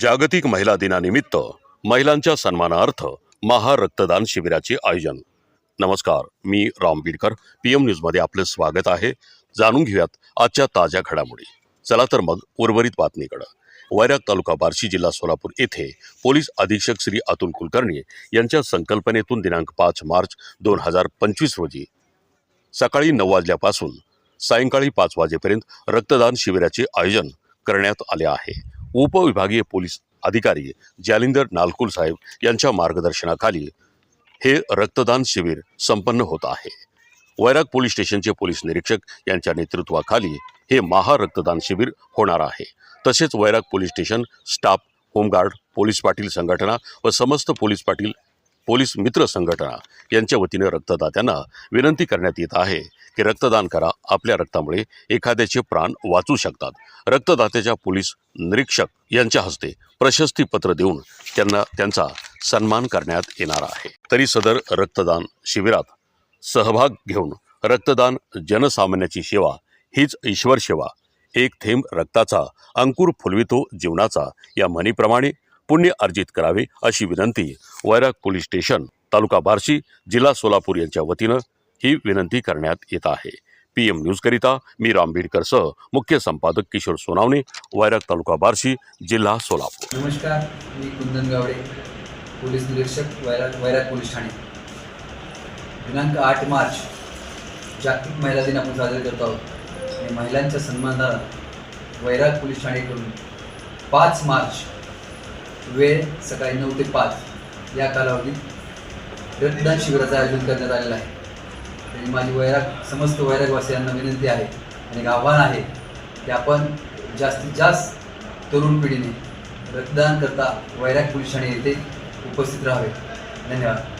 जागतिक महिला दिनानिमित्त महिलांच्या सन्मानार्थ महारक्तदान शिबिराचे आयोजन. नमस्कार मी राम बीडकर. पी एम न्यूजमध्ये आपलं स्वागत आहे. जाणून घेऊयात आजच्या ताज्या घडामोडी. चला तर मग उर्वरित बातमीकडं. वैराग तालुका बार्शी जिल्हा सोलापूर येथे पोलीस अधीक्षक श्री अतुल कुलकर्णी यांच्या संकल्पनेतून दिनांक पाच मार्च दोन हजार पंचवीस रोजी सकाळी नऊ वाजल्यापासून सायंकाळी पाच वाजेपर्यंत रक्तदान शिबिराचे आयोजन करण्यात आले आहे. उपविभागीय पोलीस अधिकारी जालिंदर नालकुल साहेब यांच्या मार्गदर्शनाखाली हे रक्तदान शिबिर संपन्न होत आहे. वैराग पोलीस स्टेशनचे पोलीस निरीक्षक यांच्या नेतृत्वाखाली हे महारक्तदान शिबिर होणार आहे. तसेच Vairag police station staff home guard police Patil संघटना व समस्त पोलीस पाटील पोलीस मित्र संघटना यांच्या वतीने रक्तदात्यांना विनंती करण्यात येत आहे की रक्तदान करा. आपल्या रक्तामुळे एखाद्याचे प्राण वाचू शकतात. रक्तदात्याच्या पोलीस निरीक्षक यांच्या हस्ते प्रशस्तीपत्र देऊन त्यांना त्यांचा सन्मान करण्यात येणार आहे. तरी सदर रक्तदान शिबिरात सहभाग घेऊन रक्तदान जनसामान्याची सेवा हीच ईश्वर सेवा एक थेंब रक्ताचा अंकुर फुलवितो जीवनाचा या म्हणीप्रमाणे पुण्य अर्जित करावे अशी विनंती वैराग पोलीस स्टेशन तालुका बार्शी जिल्हा सोलापूर यांच्या वतीनं ही विनंती करण्यात येत आहे. पी एम न्यूजकरिता मी राम बीडकरसह मुख्य संपादक किशोर सोनावणे वैराग तालुका बार्शी जिल्हा सोलापूर. नमस्कार मी कुंदन गावडे पोलीस निरीक्षक वैराग वैराग पोलीस ठाणे. दिनांक आठ मार्च जागतिक महिला दिन आपण साजरे करत आहोत. आणि महिलांच्या सन्मानाला वैराग पोलीस ठाणेकडून पाच मार्च वेळ सकाळी नऊ ते पाच या कालावधीत रक्तदान शिबिराचं आयोजन करण्यात आलेलं आहे. आणि माझी वैराग समस्त वैरागवासियांना विनंती आहे आणि एक आव्हान आहे की आपण जास्तीत जास्त तरुण पिढीने रक्तदान करता वैराग पोलीस ठाणे येथे उपस्थित राहावे. धन्यवाद.